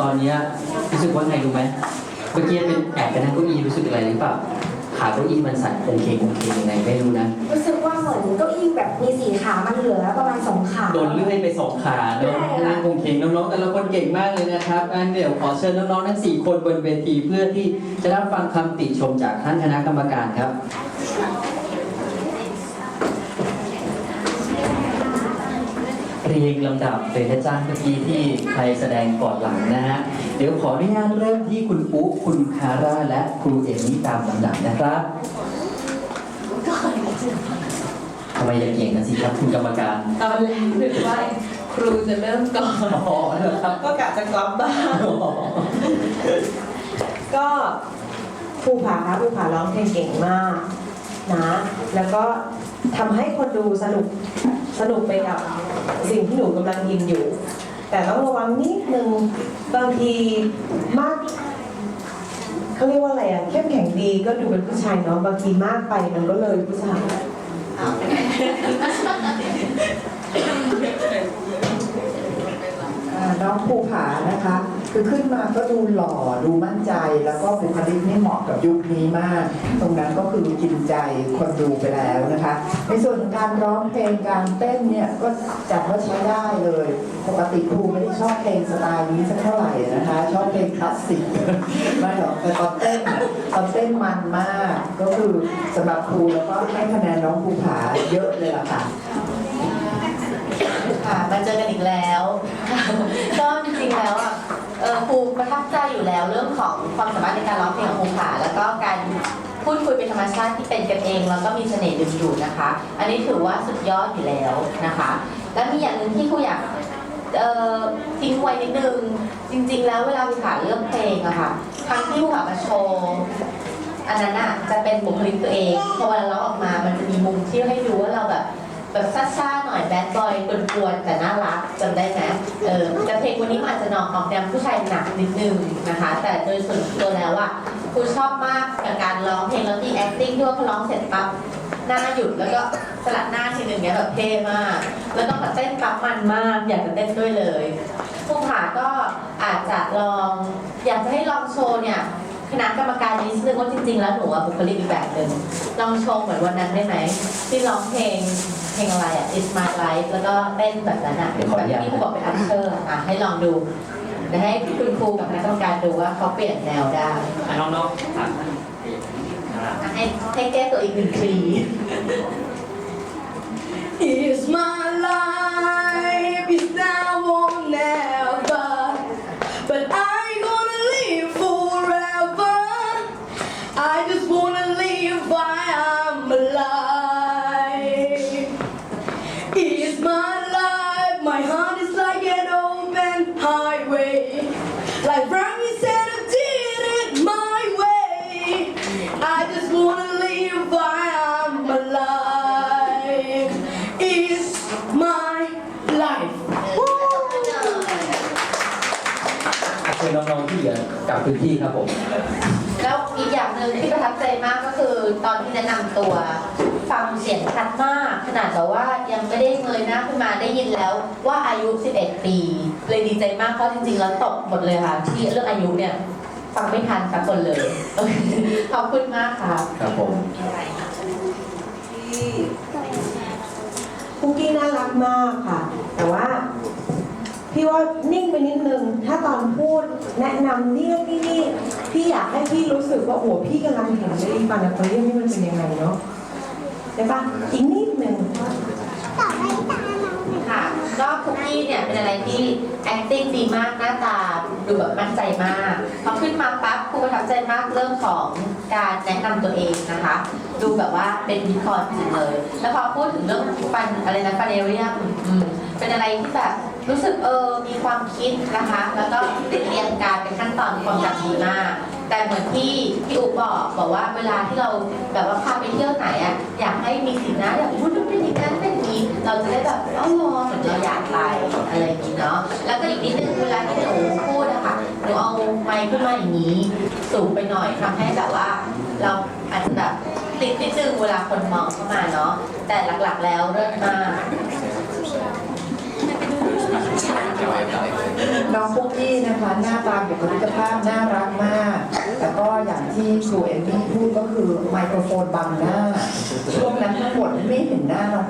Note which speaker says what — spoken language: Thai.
Speaker 1: ตอนเนี้ยรู้สึกว่าไงรู้ไหมเมื่อกี้เป็นแอบไปนั่งเก้าอี้รู้สึกอะไรหรือเปล่าขาเก้าอี้มันสั่นโอเคงโอเคยังไงไม่รู้นะ
Speaker 2: รู้สึกว่าเหมือนเก้าอี้แบบมีสี่ขามันเหลือประมาณสองขา
Speaker 1: โดนเลื่อยไปสองขาเนาะ
Speaker 2: ใช่ค่ะ
Speaker 1: นั่งคงเคงน้องๆแต่ละคนเก่งมากเลยนะครับงั้นเดี๋ยวขอเชิญน้องๆทั้งสี่คนบนเวทีเพื่อที่จะรับฟังคำติชมจากท่านคณะกรรมการครับ เรียงลำดับเลยนะจ๊ะเมื่อกี้ที่ใครแสดงก่อนหลังนะฮะ เดี๋ยวขออนุญาตเริ่มที่คุณปุ๊คุณคาร่าและครูเอมี่ตามลำดับนะครับทำไมอย่าเกี่ยงกันสิครับคุณกรรมการ
Speaker 3: ตอนแรกนึกว่าครูจะเริ่มก่อน
Speaker 1: อ๋อเหรอครับ
Speaker 3: ก็กะจะกลับบ้านก็ภูผาคะภูผาร้องเพลงเก่งมากนะ แล้วก็ ทำให้คนดูสนุกสนุกไปกับสิ่งที่หนูกำลังยินอยู่ แต่ต้องระวังนิดนึงบางทีมากเขาเรียกว่าอะไรอะเข้มแข็งดีก็ดูเป็นผู้ชายเนาะบางทีมากไปมันก็เลยผู้ชาย
Speaker 4: อ่าน้องภูผานะคะ คือขึ้นมาก็ดูหล่อดูมั่นใจแล้วก็บุคลิกนี่เหมาะกับยุคนี้มาก ตรงนั้นก็คือกินใจคนดูไปแล้วนะคะ ในส่วนของการร้องเพลงการเต้นเนี่ยก็จัดว่าใช้ได้เลย ปกติครูไม่ได้ชอบเพลงสไตล์นี้สักเท่าไหร่นะคะ ชอบเพลงคลาสสิกไม่หรอกแต่ตอนเต้นตอนเต้นมันมาก ก็คือสำหรับครูแล้วก็ให้คะแนนน้องภูผาเยอะเลยล่ะค่ะ
Speaker 5: ค่ะมาเจอกันอีกแล้ว ก็จริงๆแล้วอะ เออครูประทับใจอยู่แล้วเรื่องของความสามารถในการร้องเพลงของครูขาแล้วก็การพูดคุยเป็นธรรมชาติที่เป็นกันเอง แล้วก็มีเสน่ห์ดึงดูดนะคะ อันนี้ถือว่าสุดยอดอยู่แล้วนะคะ และมีอย่างหนึ่งที่ครูอยากเอ่อทิ้งไว้นิดนึงจริง ๆ แล้วเวลาครูขาเลือกเพลงอะค่ะครั้งที่ครูขามาโชว์อันนั้นอะจะเป็นบุคลิกตัวเองพอเวลาเราออกมามันจะมีมุมที่ให้ดูว่าเราแบบ แบบซ่าๆหน่อยแบดบอยกวนๆแต่น่ารักจำได้ไหมเออแต่เพลงวันนี้มันอาจจะนอกออกแนวผู้ชายหนักนิดนึงนะคะ แต่โดยส่วนตัวแล้วอะครูชอบมากกับการร้องเพลงแล้วมี acting ที่ว่าพอร้องเสร็จปั๊บหน้าหยุดแล้วก็สลัดหน้าทีหนึ่งเนี้ยแบบเท่มาก แล้วก็มาเต้นปั๊บมันมากอยากจะเต้นด้วยเลยผู้ผาก็อาจจะลองอยากจะให้ลองโชว์เนี่ย คณะกรรมการนิดนึงว่าจริงๆ แล้วหนูอะบุคลิกอีกแบบหนึ่งลองโชว์เหมือนวันนั้นได้ไหมที่ร้องเพลงเพลงอะไรอะ It's My Life แล้วก็เต้นแบบนั้นอะ
Speaker 1: เดี๋ยวขอ
Speaker 5: แบ
Speaker 1: อบนุญาต
Speaker 5: ที่ครูบอกเป็นอันเชอร์อะให้ลองดูเดี๋ยวให้คุณครูกับคณะกรรมการดูว่าเขาเปลี่ยนแนวได้
Speaker 1: อะน้องๆถาม
Speaker 5: อะให้ให้แก้ตัวอีกหนึ่งที
Speaker 3: wanna live while I'm alive. It's my life, my heart is like an open highway. Like Rami said, I did it my way. I just wanna live while I'm alive. It's my life.
Speaker 1: อ่ะเชิญน้องๆที่เหลือกลับพื้นที่ครับผม
Speaker 5: หนึ่งที่ประทับใจมากก็คือตอนที่แนะนำตัวฟังเสียงชัดมาก ขนาดแบบว่ายังไม่ได้เงยหน้าขึ้นมาได้ยินแล้วว่าอายุ 11 ปี เลยดีใจมากเพราะจริงๆแล้วตกหมดเลยค่ะ ที่เรื่องอายุเนี่ยฟังไม่ทันสักคนเลย ขอบคุณมากค่ะ
Speaker 1: ครับผม
Speaker 3: คุกกี้น่ารักมากค่ะ แต่ว่า พี่ว่านิ่งไปนิดนึง ถ้าตอนพูดแนะนำเนี่ยนี่นี่ พี่อยากให้พี่รู้สึกว่าโอ้พี่กำลังเห็นเลยฟันอะควาเรียมนี่มันเป็นยังไงเนาะใช่ปะอีกนิดหนึง
Speaker 5: ค่ะก็คุกกี้เนี่ยเป็นอะไรที่ acting ดีมากหน้าตาดูแบบมั่นใจมากพอขึ้นมาปั๊บครูประทับใจมากเรื่องของการแนะนำตัวเองนะคะ ดูแบบว่าเป็นวิคอนจริงเลย แล้วพอพูดถึงเรื่องฟันอะไรนะฟันเอเรียมอืมเป็นอะไรที่แบบรู้สึกเออมีความคิดนะคะ แล้วก็เรียงการเตอนความจำดีมาก แต่เหมือนที่พี่อุ๊บอกบอกว่าเวลาที่เราแบบว่าพาไปเที่ยวไหนอะอยากให้มีสีหน้าอยากพูดเป็นอย่างนั้นเป็นอย่างนี้ เราจะได้แบบอ๋อเหรอเหมือนเราอยากไปอะไรอย่างนี้เนาะแล้วก็อีกนิดนึงเวลาที่หนูพูดอะค่ะหนูเอาไมค์ขึ้นมาอย่างนี้ สูงไปหน่อยทำให้แบบว่า เราอาจจะแบบติดนิดนึงเวลาคนมองเข้ามาเนาะแต่หลักๆแล้วเลิศมาก
Speaker 4: น้องปุ๊กกี้นะคะหน้าตาบุคลิกภาพน่ารักมาก แล้วก็อย่างที่ครูเอมมี่พูดก็คือไมโครโฟนบังหน้า ช่วงนั้นทั้งหมดไม่เห็นหน้าน้อง